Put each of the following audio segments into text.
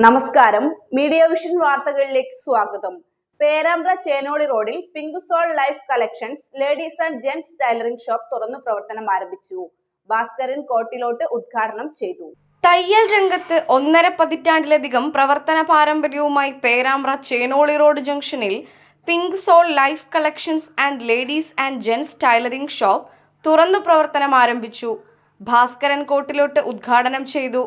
നമസ്കാരം. Media vision വാർത്തകളിലേക്ക് സ്വാഗതം. പേരാമ്പ്ര ചേനോളി റോഡിൽ pink soul life collections ladies and gents tailoring shop തുറന്നു പ്രവർത്തനം ആരംഭിച്ചു. ഭാസ്കരൻ കോട്ടിലോട്ട് ഉദ്ഘാടനം ചെയ്തു. തയ്യൽ രംഗത്ത് ഒന്നര പതിറ്റാണ്ടിലധികം പ്രവർത്തന പാരമ്പര്യവുമായി പേരാമ്പ്ര ചേനോളി റോഡ് ജംഗ്ഷനിൽ pink soul life collections and ladies and gents tailoring shop തുറന്നു പ്രവർത്തനം ആരംഭിച്ചു. ഭാസ്കരൻ കോട്ടിലോട്ട് ഉദ്ഘാടനം ചെയ്തു.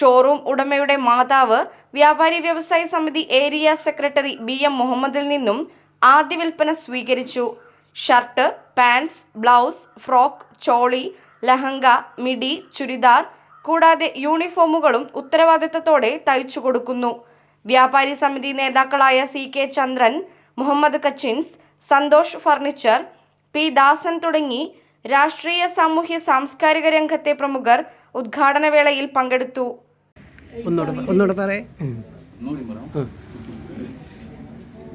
ഷോറൂം ഉടമയുടെ മാതാവ് വ്യാപാരി വ്യവസായ സമിതി ഏരിയ സെക്രട്ടറി ബി എം മുഹമ്മദിൽ നിന്നും ആദ്യ വിൽപ്പന സ്വീകരിച്ചു. Shirt pants blouse frock choli lehenga midi churidar കൂടാതെ യൂണിഫോമുകളും ഉത്തരവാദിത്തത്തോടെ തയ്ച്ചു കൊടുക്കുന്നു. വ്യാപാരി സമിതി നേതാക്കളായ C K Chandran Muhammad കച്ചിൻസ് Santhosh furniture P Dasan തുടങ്ങി രാഷ്ട്രീയ സാമൂഹ്യ സാംസ്കാരിക രംഗത്തെ പ്രമുഖർ ഉദ്ഘാടന വേളയിൽ പങ്കെടുത്തു. ഒന്നുകൂടെ ഒന്നുകൂടെ പറയേ.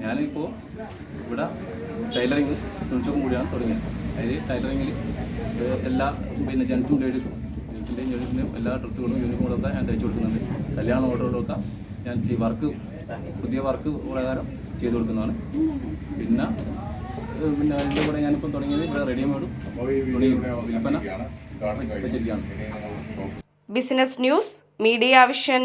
ഞാനിപ്പോൾ ഇവിടെ ടൈലറിങ് തുണിച്ചോക്കും കൂടിയാണ് തുടങ്ങിയത്. അതിൽ ടൈലറിങ്ങിൽ എല്ലാ പിന്നെ ജെൻസും ലേഡീസും ജെൻസിന്റെയും ലേഡീസിന്റെയും എല്ലാ ഡ്രസ്സുകളും യൂണിഫോമുകളൊക്കെ ഞാൻ തയ്ച്ചു കൊടുക്കുന്നുണ്ട്. കല്യാണ ഓർഡറുകളൊക്കെ ഞാൻ വർക്ക് പുതിയ വർക്ക് പ്രകാരം ചെയ്തു കൊടുക്കുന്നതാണ്. പിന്നെ പിന്നെ അതിന്റെ കൂടെ ഞാനിപ്പം തുടങ്ങിയത് ഇവിടെ റെഡിമെയ്ഡും തുണി വിൽപ്പന വെച്ചിരിക്കുകയാണ്. Business news media vision